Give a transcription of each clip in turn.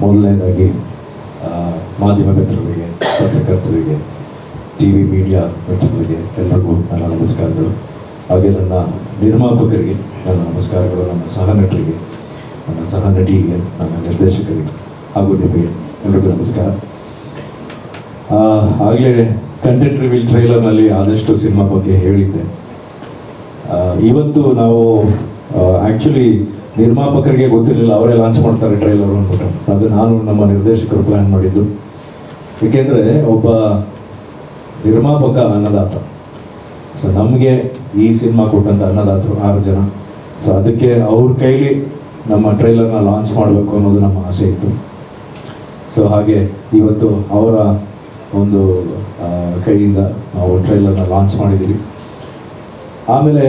ಮೊದಲನೇದಾಗಿ ಮಾಧ್ಯಮ ಮಿತ್ರರಿಗೆ, ಪತ್ರಕರ್ತರಿಗೆ ಟಿ ವಿ ಮೀಡಿಯಾ ಮಿತ್ರರಿಗೆ ಎಲ್ಲರಿಗೂ ನನ್ನ ನಮಸ್ಕಾರಗಳು. ಹಾಗೆ ನನ್ನ ನಿರ್ಮಾಪಕರಿಗೆ ನನ್ನ ನಮಸ್ಕಾರಗಳು, ನನ್ನ ಸಹ ನಟರಿಗೆ ನನ್ನ ಸಹ ನಟಿಗೆ ನನ್ನ ನಿರ್ದೇಶಕರಿಗೆ ಹಾಗೂ ನಿಮಗೆ ಎಲ್ರಿಗೂ ನಮಸ್ಕಾರ. ಆಗಲೇ ಕಂಟೆಂಟ್ ರಿವೀಲ್ ಟ್ರೈಲರ್ನಲ್ಲಿ ಆದಷ್ಟು ಸಿನಿಮಾ ಬಗ್ಗೆ ಹೇಳಿದ್ದೆ. ಇವತ್ತು ನಾವು ಆ್ಯಕ್ಚುಲಿ ನಿರ್ಮಾಪಕರಿಗೆ ಗೊತ್ತಿರಲಿಲ್ಲ, ಅವರೇ ಲಾಂಚ್ ಮಾಡ್ತಾರೆ ಟ್ರೈಲರ್ ಅಂದ್ಬಿಟ್ಟು. ಅದು ನಾನು ನಮ್ಮ ನಿರ್ದೇಶಕರು ಪ್ಲ್ಯಾನ್ ಮಾಡಿದ್ದು. ಏಕೆಂದರೆ ಒಬ್ಬ ನಿರ್ಮಾಪಕ ಅನ್ನದಾತ. ಸೊ ನಮಗೆ ಈ ಸಿನಿಮಾ ಕೊಟ್ಟಂಥ ಅನ್ನದಾತರು ಆರು ಜನ. ಸೊ ಅದಕ್ಕೆ ಅವ್ರ ಕೈಲಿ ನಮ್ಮ ಟ್ರೈಲರ್ನ ಲಾಂಚ್ ಮಾಡಬೇಕು ಅನ್ನೋದು ನಮ್ಮ ಆಸೆ ಇತ್ತು. ಸೊ ಹಾಗೆ ಇವತ್ತು ಅವರ ಒಂದು ಕೈಯಿಂದ ನಾವು ಟ್ರೈಲರ್ನ ಲಾಂಚ್ ಮಾಡಿದ್ದೀವಿ. ಆಮೇಲೆ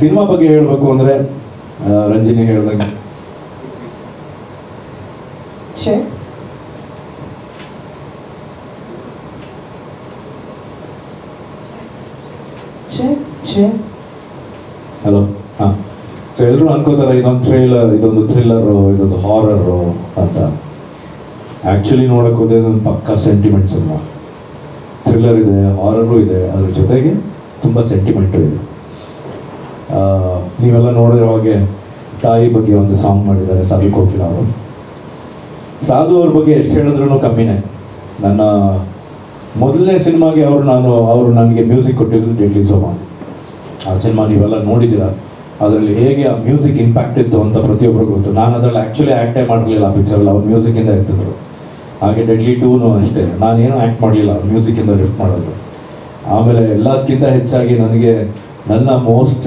ಸಿನಿಮಾ ಬಗ್ಗೆ ಹೇಳಬೇಕು ಅಂದರೆ ರಂಜಿನಿ ಹೇಳಿದಂಗೆ. ಹಲೋ ಹಾಂ. ಸೊ ಎಲ್ಲರೂ ಅನ್ಕೋತಾರೆ ಇದೊಂದು ಥ್ರಿಲ್ಲರ್ ಇದೊಂದು ಥ್ರಿಲ್ಲರು ಇದೊಂದು ಹಾರರು ಅಂತ. ಆ್ಯಕ್ಚುಲಿ ನೋಡೋಕೆ ಹೋದ್ರೆ ಇದೊಂದು ಪಕ್ಕ ಸೆಂಟಿಮೆಂಟ್ಸ್ ಸಿನಿಮಾ ಥ್ರಿಲ್ಲರ್ ಇದೆ ಹಾರರು ಇದೆ ಅದ್ರ ಜೊತೆಗೆ ತುಂಬ ಸೆಂಟಿಮೆಂಟು ಇದೆ. ನೀವೆಲ್ಲ ನೋಡಿರೋ ಹಾಗೆ ತಾಯಿ ಬಗ್ಗೆ ಒಂದು ಸಾಂಗ್ ಮಾಡಿದ್ದಾರೆ, ಸಾಧು ಕೋಕಿಲ ಅವರು. ಸಾಧು ಅವ್ರ ಬಗ್ಗೆ ಎಷ್ಟು ಹೇಳಿದ್ರು ಕಮ್ಮಿನೇ. ನನ್ನ ಮೊದಲನೇ ಸಿನಿಮಾಗೆ ಅವರು ನಾನು, ಅವರು ನನಗೆ ಮ್ಯೂಸಿಕ್ ಕೊಟ್ಟಿದ್ದು ಡೆಡ್ಲಿ ಸೋಮ. ಆ ಸಿನಿಮಾ ನೀವೆಲ್ಲ ನೋಡಿದ್ದೀರ? ಅದರಲ್ಲಿ ಹೇಗೆ ಆ ಮ್ಯೂಸಿಕ್ ಇಂಪ್ಯಾಕ್ಟ್ ಇತ್ತು ಅಂತ ಪ್ರತಿಯೊಬ್ಬರು ಗೊತ್ತು. ನಾನು ಅದರಲ್ಲಿ ಆ್ಯಕ್ಚುಲಿ ಆ್ಯಕ್ಟೇ ಮಾಡಲಿಲ್ಲ ಆ ಪಿಕ್ಚರಲ್ಲಿ ಅವ್ರು ಮ್ಯೂಸಿಕಿಂದ ಇರ್ತಿದ್ರು ಹಾಗೆ ಡೆಡ್ಲಿ ಟೂನು ಅಷ್ಟೇ. ನಾನೇನು ಆ್ಯಕ್ಟ್ ಮಾಡಲಿಲ್ಲ ಮ್ಯೂಸಿಕಿಂದ ಲಿಫ್ಟ್ ಮಾಡೋದು. ಆಮೇಲೆ ಎಲ್ಲದಕ್ಕಿಂತ ಹೆಚ್ಚಾಗಿ ನನಗೆ ನನ್ನ ಮೋಸ್ಟ್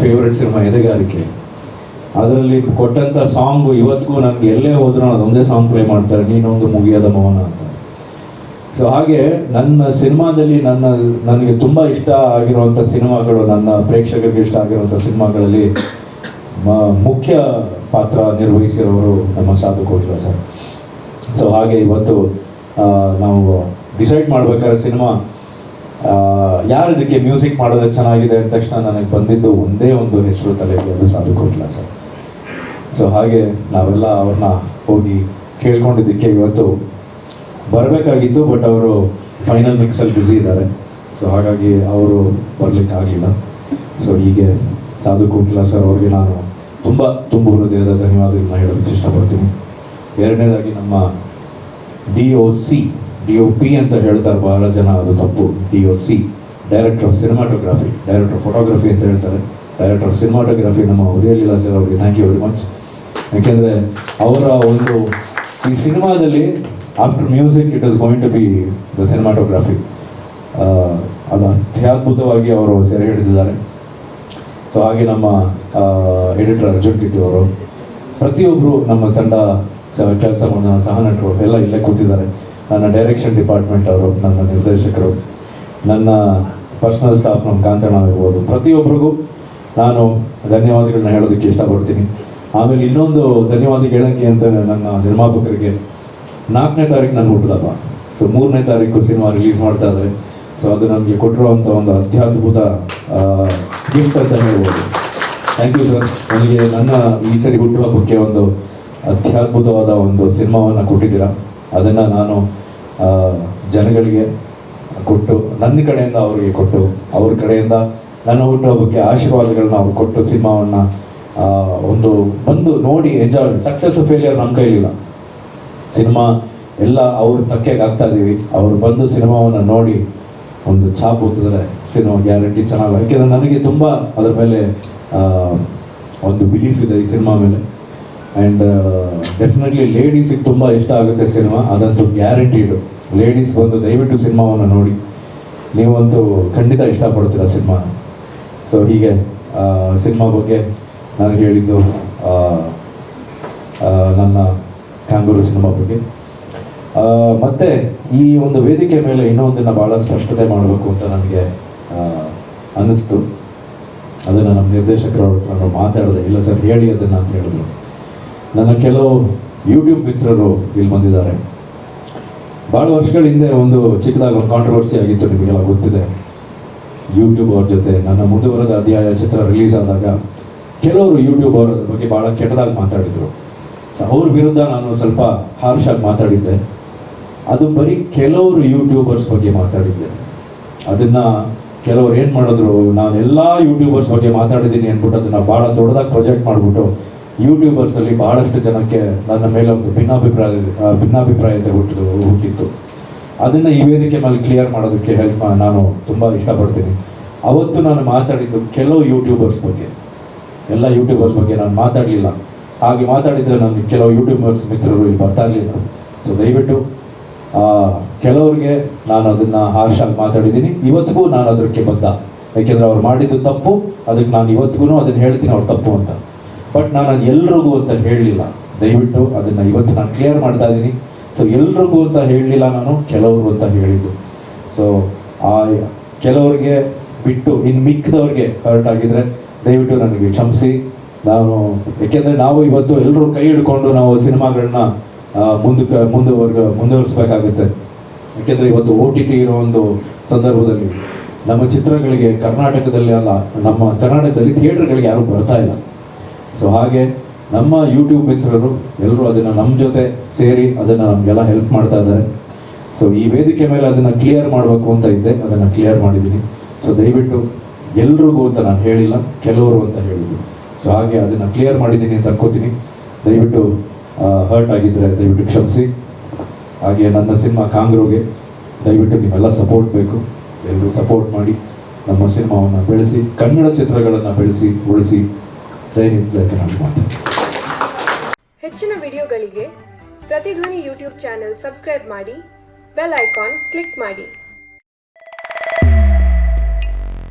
ಫೇವ್ರೆಟ್ ಸಿನಿಮಾ ಎದೆಗಾರಿಕೆ. ಅದರಲ್ಲಿ ಕೊಟ್ಟಂಥ ಸಾಂಗು ಇವತ್ತಿಗೂ ನನಗೆ ಎಲ್ಲೇ ಹೋದ್ರೂ ಅದೊಂದೇ ಸಾಂಗ್ ಪ್ಲೇ ಮಾಡ್ತಾರೆ, ನೀನೊಂದು ಮುಗಿಯದ ಮೌನ ಅಂತ. ಸೊ ಹಾಗೆ ನನ್ನ ಸಿನಿಮಾದಲ್ಲಿ ನನ್ನ, ನನಗೆ ತುಂಬ ಇಷ್ಟ ಆಗಿರುವಂಥ ಸಿನಿಮಾಗಳು, ನನ್ನ ಪ್ರೇಕ್ಷಕರಿಗೆ ಇಷ್ಟ ಆಗಿರುವಂಥ ಸಿನಿಮಾಗಳಲ್ಲಿ ಮುಖ್ಯ ಪಾತ್ರ ನಿರ್ವಹಿಸಿರೋರು ನಮ್ಮ ಸಾಧು ಕೋಟ್ಲ ಸರ್. ಸೊ ಹಾಗೆ ಇವತ್ತು ನಾವು ಡಿಸೈಡ್ ಮಾಡ್ಬೇಕಾದ್ರೆ ಸಿನಿಮಾ ಯಾರು ಇದಕ್ಕೆ ಮ್ಯೂಸಿಕ್ ಮಾಡೋದು ಚೆನ್ನಾಗಿದೆ ಅಂದ ತಕ್ಷಣ ನನಗೆ ಬಂದಿದ್ದು ಒಂದೇ ಒಂದು ಹೆಸರು ತಲೆಗೆ ಅದು ಸಾಧು ಕೋಟ್ಲ ಸರ್. ಸೊ ಹಾಗೆ ನಾವೆಲ್ಲ ಅವ್ರನ್ನ ಹೋಗಿ ಕೇಳ್ಕೊಂಡಿದ್ದಕ್ಕೆ ಇವತ್ತು ಬರಬೇಕಾಗಿತ್ತು ಬಟ್ ಅವರು ಫೈನಲ್ ಮಿಕ್ಸಲ್ಲಿ ಬ್ಯುಸಿ ಇದ್ದಾರೆ. ಸೊ ಹಾಗಾಗಿ ಅವರು ಬರಲಿಕ್ಕೆ ಆಗಲಿಲ್ಲ. ಸೊ ಹೀಗೆ ಸಾಧು ಕೋಕಿಲ ಸರ್ ಅವ್ರಿಗೆ ನಾನು ತುಂಬ ತುಂಬ ಹೃದಯದ ಧನ್ಯವಾದಗಳನ್ನ ಹೇಳೋದಕ್ಕೆ ಇಷ್ಟಪಡ್ತೀನಿ. ಎರಡನೇದಾಗಿ ನಮ್ಮ D O C D O P ಅಂತ ಹೇಳ್ತಾರೆ ಬಹಳ ಜನ, ಅದು ತಪ್ಪು. D O C director of cinematography director photography ಅಂತ ಹೇಳ್ತಾರೆ. ಡೈರೆಕ್ಟರ್ ಆಫ್ ಸಿನಿಮಾಟೋಗ್ರಫಿ ನಮ್ಮ ಉದಯಲೀಲಾ ಸರ್ ಅವರಿಗೆ ಥ್ಯಾಂಕ್ ಯು ವೆರಿ ಮಚ್ ಯಾಕೆಂದರೆ ಅವರ ಒಂದು ಈ ಸಿನಿಮಾದಲ್ಲಿ after music it is going to be the cinematography ಅದು ಅತ್ಯದ್ಭುತವಾಗಿ ಅವರು ಸೆರೆ ಹಿಡಿದಿದ್ದಾರೆ. ಸೊ ಹಾಗೆ ನಮ್ಮ ಎಡಿಟರ್ ಅರ್ಜುನ್ ಕಿಟ್ಟಿ ಅವರು ಪ್ರತಿಯೊಬ್ಬರು ನಮ್ಮ ತಂಡ ಕೆಲಸ ಮಾಡಿದ ಸಹ ನಟರು ಎಲ್ಲ ಇಲ್ಲೇ ಕೂತಿದ್ದಾರೆ. ನನ್ನ ಡೈರೆಕ್ಷನ್ ಡಿಪಾರ್ಟ್ಮೆಂಟ್ ಅವರು, ನನ್ನ ನಿರ್ದೇಶಕರು, ನನ್ನ ಪರ್ಸನಲ್ ಸ್ಟಾಫ್ ನಮ್ಮ ಕಾಂತಣ್ಣ ಆಗಿರ್ಬೋದು ಪ್ರತಿಯೊಬ್ಬರಿಗೂ ನಾನು ಧನ್ಯವಾದಗಳನ್ನ ಹೇಳೋದಕ್ಕೆ ಇಷ್ಟಪಡ್ತೀನಿ. ಆಮೇಲೆ ಇನ್ನೊಂದು ಧನ್ಯವಾದ ಹೇಳೋಕ್ಕೆ ಅಂತ ನನ್ನ ನಿರ್ಮಾಪಕರಿಗೆ ನಾಲ್ಕನೇ ತಾರೀಕು ನಾನು ಹುಟ್ಟಿದಪ್ಪ ಸೊ ಮೂರನೇ ತಾರೀಕು ಸಿನಿಮಾ ರಿಲೀಸ್ ಮಾಡ್ತಾ ಇದ್ದಾರೆ. ಸೊ ಅದು ನನಗೆ ಕೊಟ್ಟಿರುವಂಥ ಒಂದು ಅತ್ಯದ್ಭುತ ಗಿಫ್ಟ್ ಅಂತ ಹೇಳ್ಬೋದು. ಥ್ಯಾಂಕ್ ಯು ಸರ್ ನನಗೆ ನನ್ನ ಈ ಸರಿ ಹುಟ್ಟುಹಬ್ಬಕ್ಕೆ ಒಂದು ಅತ್ಯದ್ಭುತವಾದ ಒಂದು ಸಿನಿಮಾವನ್ನು ಕೊಟ್ಟಿದ್ದೀರಾ? ಅದನ್ನು ನಾನು ಜನಗಳಿಗೆ ಕೊಟ್ಟು, ನನ್ನ ಕಡೆಯಿಂದ ಅವರಿಗೆ ಕೊಟ್ಟು, ಅವ್ರ ಕಡೆಯಿಂದ ನನ್ನ ಹುಟ್ಟುಹಬ್ಬಕ್ಕೆ ಆಶೀರ್ವಾದಗಳನ್ನ ಅವ್ರು ಕೊಟ್ಟು ಸಿನಿಮಾವನ್ನು ಒಂದು ಬಂದು ನೋಡಿ ಎಂಜಾಯ್ ಸಕ್ಸಸ್ ಫೇಲಿಯರ್ ನಮ್ಮ ಕೈಲಿಲ್ಲ. ಸಿನಿಮಾ ಎಲ್ಲ ಅವ್ರ ತಕ್ಕೆಗೆ ಆಗ್ತಾ ಇದ್ದೀವಿ ಅವ್ರು ಬಂದು ಸಿನಿಮಾವನ್ನು ನೋಡಿ ಒಂದು ಛಾಪ್ ಓದಿದ್ರೆ ಸಿನಿಮಾ ಗ್ಯಾರಂಟಿ ಚೆನ್ನಾಗಿ ಯಾಕೆಂದರೆ ನನಗೆ ತುಂಬ ಅದ್ರ ಮೇಲೆ ಒಂದು ಬಿಲೀಫ್ ಇದೆ ಈ ಸಿನಿಮಾ ಮೇಲೆ. ಆ್ಯಂಡ್ ಡೆಫಿನೆಟ್ಲಿ ಲೇಡೀಸಿಗೆ ತುಂಬ ಇಷ್ಟ ಆಗುತ್ತೆ ಸಿನಿಮಾ. ಅದಂತೂ ಗ್ಯಾರಂಟಿಡು ಲೇಡೀಸ್ ಬಂದು ದಯವಿಟ್ಟು ಸಿನಿಮಾವನ್ನು ನೋಡಿ. ನೀವಂತೂ ಖಂಡಿತ ಇಷ್ಟಪಡ್ತೀರ ಸಿನಿಮಾ ಸೊ ಹೀಗೆ ಸಿನಿಮಾ ಬಗ್ಗೆ ನಾನು ಹೇಳಿದ್ದು ನನ್ನ ಕ್ಯಾಂಗೂರು ಸಿನಿಮಾ ಬಗ್ಗೆ. ಮತ್ತು ಈ ಒಂದು ವೇದಿಕೆ ಮೇಲೆ ಇನ್ನೊಂದನ್ನು ಭಾಳ ಸ್ಪಷ್ಟತೆ ಮಾಡಬೇಕು ಅಂತ ನನಗೆ ಅನ್ನಿಸ್ತು. ಅದನ್ನು ನಮ್ಮ ನಿರ್ದೇಶಕರ ಹತ್ರ ಮಾತಾಡಿದೆ, ಇಲ್ಲ ಸರ್, ಹೇಳಿ ಅದನ್ನು ಅಂತ ಹೇಳಿದ್ರು. ನನ್ನ ಕೆಲವು ಯೂಟ್ಯೂಬ್ ಮಿತ್ರರು ಇಲ್ಲಿ ಬಂದಿದ್ದಾರೆ. ಭಾಳ ವರ್ಷಗಳ ಹಿಂದೆ ಒಂದು ಚಿಕ್ಕದಾಗಿ ಒಂದು ಕಾಂಟ್ರವರ್ಸಿ ಆಗಿತ್ತು, ನಿಮಗೆಲ್ಲ ಗೊತ್ತಿದೆ. ಯೂಟ್ಯೂಬ್ ಅವ್ರ ಜೊತೆ ನನ್ನ ಮುಂದುವರೆದ ಅಧ್ಯಾಯ ಚಿತ್ರ ರಿಲೀಸ್ ಆದಾಗ ಕೆಲವರು ಯೂಟ್ಯೂಬ್ ಅವರ ಬಗ್ಗೆ ಭಾಳ ಕೆಟ್ಟದಾಗಿ ಮಾತಾಡಿದರು. ಸೊ ಅವ್ರ ವಿರುದ್ಧ ನಾನು ಸ್ವಲ್ಪ ಹಾರ್ಷಾಗಿ ಮಾತಾಡಿದ್ದೆ. ಅದು ಬರೀ ಕೆಲವರು ಯೂಟ್ಯೂಬರ್ಸ್ ಬಗ್ಗೆ ಮಾತಾಡಿದ್ದೆ. ಅದನ್ನ ಕೆಲವರು ಏನು ಮಾಡಿದ್ರು, ನಾನು ಎಲ್ಲ ಯೂಟ್ಯೂಬರ್ಸ್ ಬಗ್ಗೆ ಮಾತಾಡಿದ್ದೀನಿ ಅಂದ್ಬಿಟ್ಟು ಅದನ್ನ ಭಾಳ ದೊಡ್ಡದಾಗಿ ಪ್ರೊಜೆಕ್ಟ್ ಮಾಡಿಬಿಟ್ಟು ಯೂಟ್ಯೂಬರ್ಸಲ್ಲಿ ಬಹಳಷ್ಟು ಜನಕ್ಕೆ ನನ್ನ ಮೇಲೆ ಒಂದು ಭಿನ್ನಾಭಿಪ್ರಾಯ ಭಿನ್ನಾಭಿಪ್ರಾಯತೆ ಹುಟ್ಟಿದು ಹುಟ್ಟಿತ್ತು. ಅದನ್ನ ಈ ವೇದಿಕೆ ಮೇಲೆ ಕ್ಲಿಯರ್ ಮಾಡೋದಕ್ಕೆ ಹೆಲ್ಪ್ ನಾನು ತುಂಬ ಇಷ್ಟಪಡ್ತೀನಿ. ಅವತ್ತು ನಾನು ಮಾತಾಡಿದ್ದು ಕೆಲವು ಯೂಟ್ಯೂಬರ್ಸ್ ಬಗ್ಗೆ. ಎಲ್ಲ ಯೂಟ್ಯೂಬರ್ಸ್ ಬಗ್ಗೆ ನಾನು ಮಾತಾಡಲಿಲ್ಲ. ಹಾಗೆ ಮಾತಾಡಿದರೆ ನನ್ನ ಕೆಲವು ಯೂಟ್ಯೂಬರ್ಸ್ ಮಿತ್ರರು ಇಲ್ಲಿ ಬರ್ತಾ ಇರಲಿಲ್ಲ. ಸೊ ದಯವಿಟ್ಟು ಕೆಲವರಿಗೆ ಕೆಲವ್ರಿಗೆ ನಾನು ಅದನ್ನು ಹಾರ್ಷಾಗಿ ಮಾತಾಡಿದ್ದೀನಿ. ಇವತ್ತಿಗೂ ನಾನು ಅದಕ್ಕೆ ಬದ್ಧ. ಯಾಕೆಂದರೆ ಅವ್ರು ಮಾಡಿದ್ದು ತಪ್ಪು. ಅದಕ್ಕೆ ನಾನು ಇವತ್ತಿಗೂ ಅದನ್ನು ಹೇಳ್ತೀನಿ, ಅವ್ರು ತಪ್ಪು ಅಂತ. ಬಟ್ ನಾನು ಅದು ಎಲ್ರಿಗೂ ಅಂತ ಹೇಳಲಿಲ್ಲ. ದಯವಿಟ್ಟು ಅದನ್ನು ಇವತ್ತು ನಾನು ಕ್ಲಿಯರ್ ಮಾಡ್ತಾ ಇದ್ದೀನಿ. ಸೊ ಎಲ್ರಿಗೂ ಅಂತ ಹೇಳಲಿಲ್ಲ ನಾನು ಕೆಲವರು ಅಂತ ಹೇಳಿದ್ದು. ಸೊ ಆ, ಕೆಲವರಿಗೆ ಬಿಟ್ಟು ಇನ್ನು ಮಿಕ್ಕಿದವ್ರಿಗೆ ಹರ್ಟ್ ಆಗಿದ್ರೆ ದಯವಿಟ್ಟು ನನಗೆ ಕ್ಷಮಿಸಿ. ನಾನು, ಏಕೆಂದರೆ ನಾವು ಇವತ್ತು ಎಲ್ಲರೂ ಕೈ ಹಿಡ್ಕೊಂಡು ನಾವು ಸಿನಿಮಾಗಳನ್ನ ಮುಂದಕ್ಕೆ, ಮುಂದುವರ್ಗ, ಮುಂದುವರಿಸಬೇಕಾಗುತ್ತೆ. ಏಕೆಂದರೆ ಇವತ್ತು ಓ ಟಿ ಟಿ ಇರೋ ಒಂದು ಸಂದರ್ಭದಲ್ಲಿ ನಮ್ಮ ಚಿತ್ರಗಳಿಗೆ ಕರ್ನಾಟಕದಲ್ಲಿ ಅಲ್ಲ, ನಮ್ಮ ಕರ್ನಾಟಕದಲ್ಲಿ ಥಿಯೇಟರ್ಗಳಿಗೆ ಯಾರೂ ಬರ್ತಾ ಇಲ್ಲ. ಸೊ ಹಾಗೆ ನಮ್ಮ ಯೂಟ್ಯೂಬ್ ಮಿತ್ರರು ಎಲ್ಲರೂ ಅದನ್ನು ನಮ್ಮ ಜೊತೆ ಸೇರಿ ಅದನ್ನು ನಮಗೆಲ್ಲ ಹೆಲ್ಪ್ ಮಾಡ್ತಾ ಇದ್ದಾರೆ. ಸೊ ಈ ವೇದಿಕೆ ಮೇಲೆ ಅದನ್ನು ಕ್ಲಿಯರ್ ಮಾಡಬೇಕು ಅಂತ ಇದ್ದೆ. ಅದನ್ನು ಕ್ಲಿಯರ್ ಮಾಡಿದ್ದೀನಿ. ಸೊ ದಯವಿಟ್ಟು ಎಲ್ರಿಗೂ ಅಂತ ನಾನು ಹೇಳಿಲ್ಲ, ಕೆಲವರು ಅಂತ ಹೇಳಿದ್ದು ಸೊ ಹಾಗೆ ಅದನ್ನು ಕ್ಲಿಯರ್ ಮಾಡಿದ್ದೀನಿ ಅಂತ ಅನ್ಕೋತೀನಿ. ದಯವಿಟ್ಟು ಹರ್ಟ್ ಆಗಿದ್ದರೆ ದಯವಿಟ್ಟು ಕ್ಷಮಿಸಿ. ಹಾಗೆ ನನ್ನ ಸಿನಿಮಾ ಕಾಂಗ್ರೋಗೆ ದಯವಿಟ್ಟು ನೀವೆಲ್ಲ ಸಪೋರ್ಟ್ ಬೇಕು. ಎಲ್ಲರೂ ಸಪೋರ್ಟ್ ಮಾಡಿ ನಮ್ಮ ಸಿನಿಮಾವನ್ನು ಬೆಳೆಸಿ, ಕನ್ನಡ ಚಿತ್ರಗಳನ್ನು ಬೆಳೆಸಿ, ಉಳಿಸಿ. ಜೈ ಹಿಂದ್, ಜೈ ಕರ್ನಾಟಕ ಹೆಚ್ಚಿನ ವಿಡಿಯೋಗಳಿಗೆ ಪ್ರತಿಧ್ವನಿ ಯೂಟ್ಯೂಬ್ ಚಾನೆಲ್ ಸಬ್ಸ್ಕ್ರೈಬ್ ಮಾಡಿ, ಬೆಲ್ ಐಕಾನ್ ಕ್ಲಿಕ್ ಮಾಡಿ.